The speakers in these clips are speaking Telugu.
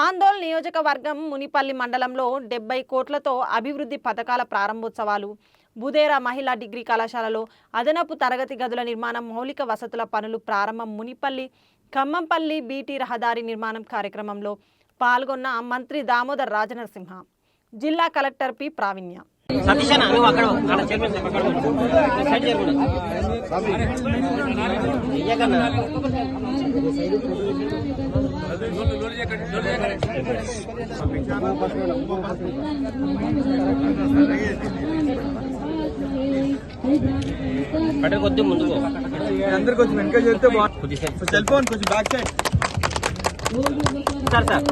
ఆందోళన నియోజకవర్గం మునిపల్లి మండలంలో డెబ్బై కోట్లతో అభివృద్ధి పథకాల ప్రారంభోత్సవాలు బుదేరా మహిళా డిగ్రీ కళాశాలలో అదనపు తరగతి గదుల నిర్మాణం మౌలిక వసతుల పనులు ప్రారంభం మునిపల్లి ఖమ్మంపల్లి బీటీ రహదారి నిర్మాణం కార్యక్రమంలో పాల్గొన్న మంత్రి దామోదర్ రాజనరసింహ జిల్లా కలెక్టర్ పి ప్రావీణ్య సతీష్ అన్న నువ్వు అక్కడ అక్కడ చైర్మన్ సార్ అక్కడ ఉండు. సైడ్ చైర్ కూడా ఇయ్యకన్నా. పట్టు కొద్ది ముందుకు అందరు కొంచెం వెనక చెప్తే కొద్దిసేపు సెల్ ఫోన్ కొంచెం back side sir sir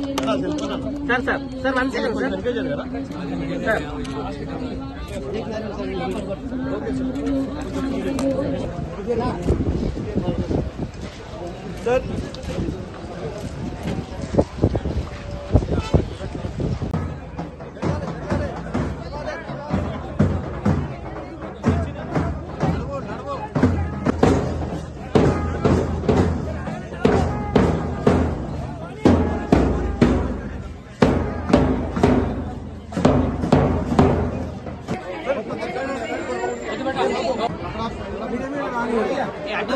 sir sir sir one second sir వెనక జరగరా సార్ సార్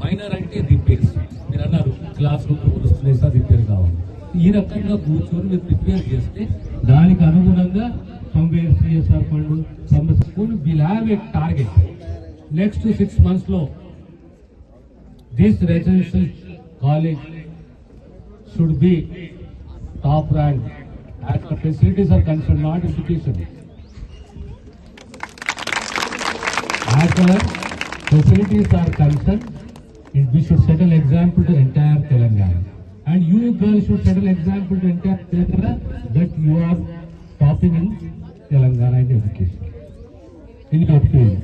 మైనర్ అంటే రిపేర్స్. మీరు అన్నారు క్లాస్ రూమ్ వస్తున్నాయి సార్ రిపేర్ కావాలి. ఈ రకంగా కూర్చొని మీరు ప్రిపేర్ చేస్తే దానికి అనుగుణంగా తొంభై CSR fund will have target next six మంత్స్లో this residential college should be top rank as the facilities are concerned, not education. As the facilities are concerned, we should set an example to entire Telangana. And you girls should set an example to entire Telangana that you are topping in Telangana in education. In your field.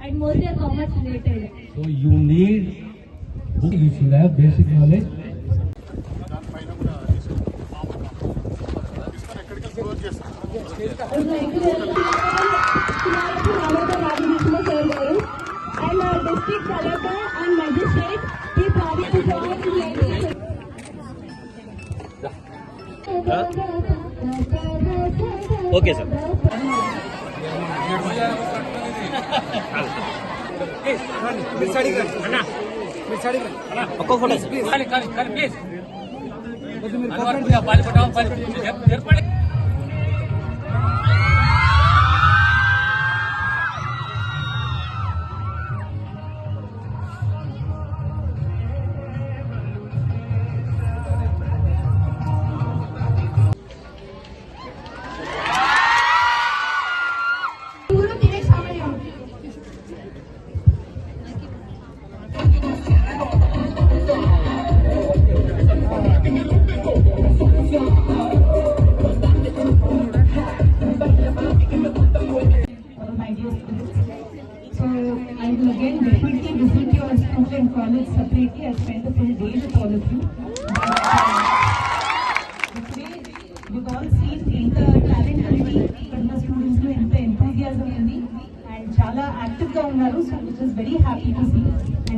And more than commerce related. So you need, you should have basic knowledge district collector and magistrate की सारी शिकायत ले गई ओके सर प्लीज़ कर अन्ना मिसाड़ी कर अन्ना पक्को फ़ोटो प्लीज़ खाली खाली. प्लीज़ बस मेरे कॉर्पोरेट पानी पटाओ पानी फिर पड़े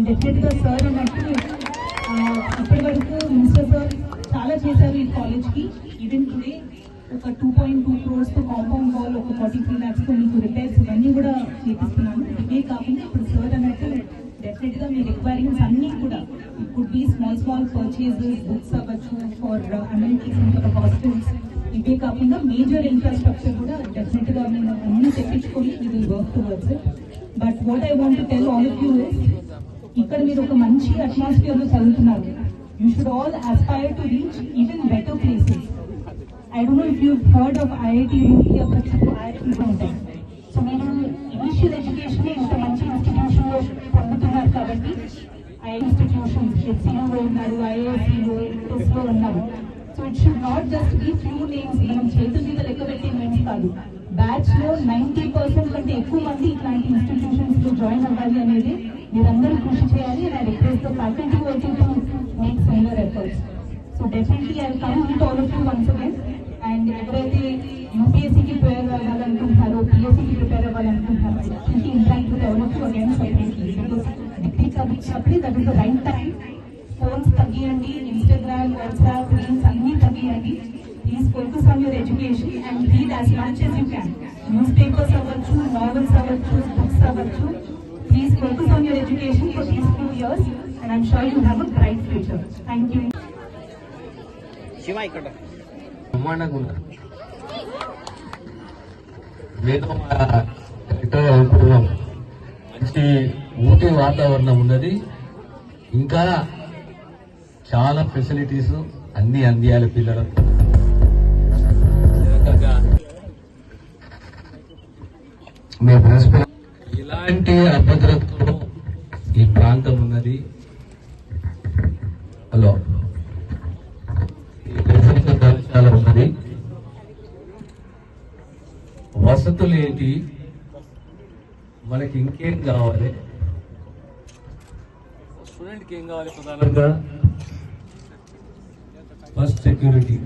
అండ్ సార్ అన్నట్టు ఇప్పటి వరకు మినిస్టర్ సార్ చాలా చేశారు ఈ కాలేజ్కి. ఈవెన్ టుడే ఒక టూ పాయింట్ టూ క్రోర్స్తో కాంపౌండ్ వాల్ ఒక ఫార్టీ త్రీ ల్యాక్స్తో మీకు రిపేర్స్ ఇవన్నీ కూడా చేపిస్తున్నాము. ఇవే కాకుండా ఇప్పుడు సార్ అన్నట్టు డెఫినెట్గా మీ రిక్వైరింగ్స్ అన్నీ కూడా could be small small purchases books అవ్వచ్చు ఫర్ అమెనిటీస్ ఫర్ హాస్టల్స్ ఇవే కాకుండా మేజర్ ఇన్ఫ్రాస్ట్రక్చర్ కూడా డెఫినెట్గా నేను మేము అన్ని తెప్పించుకొని ఇది work towards but what I want tell all of you ఇక్కడ మీరు ఒక మంచి అట్మాస్ఫియర్లో చదువుతున్నారు. You should all aspire to reach even better places I don't know if you heard of IIT Roorkee అవ్వచ్చు ఐఐటి ఉంటాయి సో మీరు ఇనిషియల్ ఎడ్యుకేషన్ ఇంత మంచి ఇన్స్టిట్యూషన్లో పొందుతున్నారు కాబట్టి ఐ ఇన్స్టిట్యూషన్ హెచ్సిఓ ఉన్నారు ఐఐసిలో లో ఉన్నారు. So it should not just be few names మనం చేతుల మీద లెక్క పెట్టే నేమ్స్ కాదు. బ్యాచ్లో నైన్టీ పర్సెంట్ కంటే ఎక్కువ మంది ఇట్లాంటి ఇన్స్టిట్యూషన్స్లో జాయిన్ అవ్వాలి అనేది మీరందరూ కృషి చేయాలి and I request faculty work to make similar efforts so definitely I come with all of you once again and ఎవరైతే యూపీఎస్సీకి ప్రిపేర్ అవ్వాలనుకుంటున్నారో పిఎస్సీకి prepare అవ్వాలనుకుంటున్నారో definitely interact with all of you again because degree చదివించినప్పుడు that is the right time phones తగ్గియండి Instagram WhatsApp reels అన్నీ తగ్గియండి please focus on your education and read as much you can newspapers అవ్వచ్చు నావెల్స్ అవ్వచ్చు బుక్స్ అవ్వచ్చు. Years and I'm sure you have a bright future thank you Shiva ఇక్కడ. బ్రహ్మాండంగా ఉన్నారు. నేను మా కలెక్టర్ అనుకున్నాం మంచి ఊటీ వాతావరణం ఉన్నది. ఇంకా చాలా ఫెసిలిటీస్ అన్ని అందియాలి పిల్లలకు. మీ ప్రిన్సిపల్ ఎలాంటి అభద్రతలో ఈ ప్రాంతం ఉన్నది? హలో. ఈ ఉన్నది. వసతులు ఏంటి? మనకి ఇంకేం కావాలి? స్టూడెంట్కి ఏం కావాలి ప్రధానంగా? First security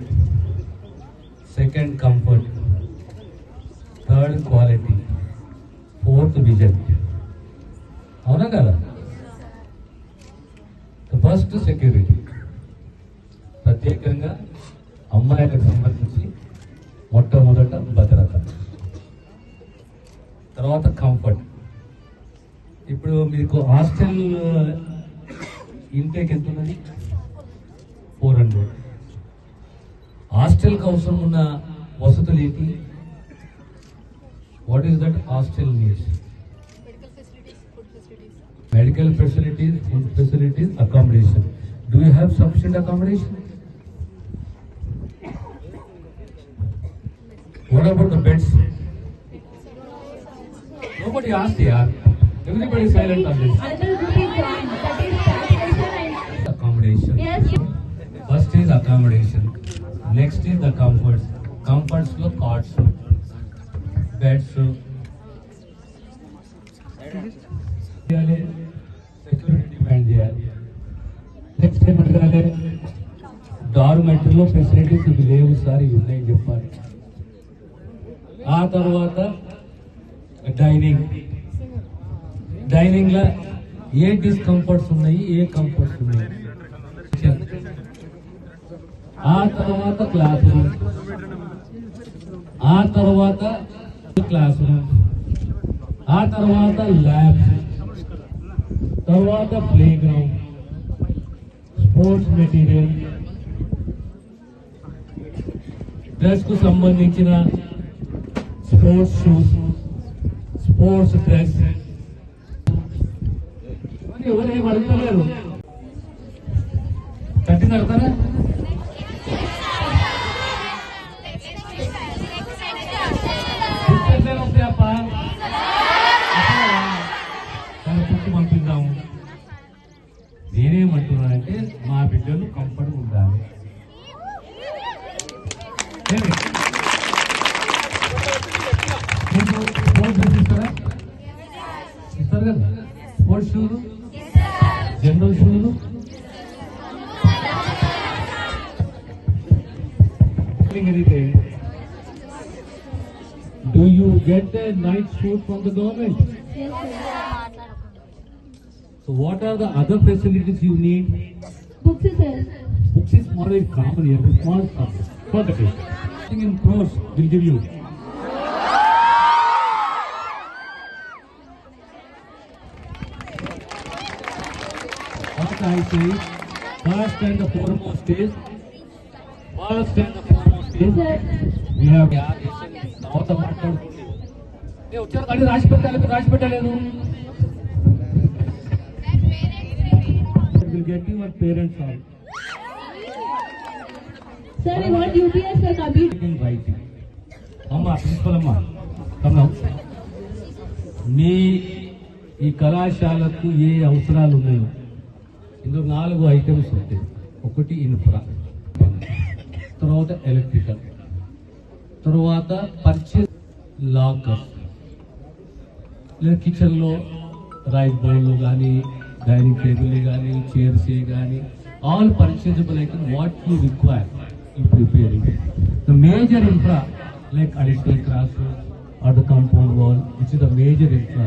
second comfort third quality. Fourth అవునా కదా? ఫస్ట్ సెక్యూరిటీ ప్రత్యేకంగా అమ్మాయిలకు సంబంధించి మొట్టమొదట భద్రత. తర్వాత కంఫర్ట్ ఇప్పుడు మీకు హాస్టల్ uh, ఇంటేక్ ఎంత ఉన్నది? ఫోర్ హండ్రెడ్ హాస్టల్కి అవసరం ఉన్న వసతులు ఏంటి? What is that hostel needs Medical facilities food facilities accommodation do you have sufficient accommodation What about the beds? Nobody asked here. Everybody is silent on this. Another group is joined, that is sanitation and Accommodation. yes, First is accommodation. Next is the comforts. Comforts లో cots, beds. చేయాలి నెక్స్ట్ ఏమంటారు డార్మెటరీలో ఫెసిలిటీస్ ఇవి లేవు సార్ ఇవి ఉన్నాయని చెప్పాలి. ఆ తర్వాత డైనింగ్ డైనింగ్లో ఏ డిస్కంఫర్ట్స్ ఉన్నాయి ఏ కంఫర్ట్స్ ఉన్నాయి? ఆ తర్వాత క్లాస్ రూమ్ ఆ తర్వాత క్లాస్ రూమ్ ఆ తర్వాత ల్యాబ్ తర్వాత ప్లే గ్రౌండ్ స్పోర్ట్స్ మెటీరియల్. డ్రెస్కు సంబంధించిన స్పోర్ట్స్ షూస్ స్పోర్ట్స్ డ్రెస్. ఎవరేం అడుగుతలేరు కట్టిన కడతారా ಆಗಲ್ಲ ಸ್ಪೋರ್ಟ್ಸ್ general school, ಶೂರು ಏನಿದೆ Do you get the night shoot from the government? Yes, sir. So what are the other facilities you need? Books is. Books is more like common here, it's more common. Perfect. Something in crores will give you. What I say, first and the foremost is, first and the foremost is, we have తర్వాత మాట్లాడుకోండి ఏ వచ్చారు కానీ రాసి పెట్టాలి రాసి పెట్టలేదు will get your parents all. Sir, we want UPS for Kabir. in writing. అమ్మ ప్రిన్సిపల్ అమ్మ కమ్ నౌ. మీ ఈ కళాశాలకు ఏ అవసరాలు ఉన్నాయో ఇందులో నాలుగు ఐటమ్స్ ఉంటాయి. ఒకటి ఇన్ఫ్రా తర్వాత ఎలక్ట్రికల్ తర్వాత పర్చేస్ లాకర్ లేదా కిచెన్లో రైస్ బౌల్ కానీ డైనింగ్ టేబుల్ కానీ చైర్స్ కానీ all purchasable item what you require you preparing the major infra like additional class or the compound wall it's the major infra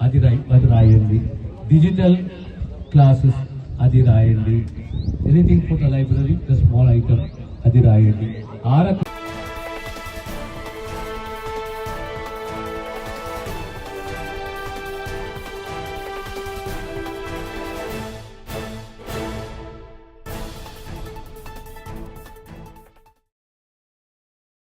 అది రాయి అది రాయండి. డిజిటల్ క్లాసెస్ అది రాయండి. Anything for the library the small item అది రాయండి. ఆ రకం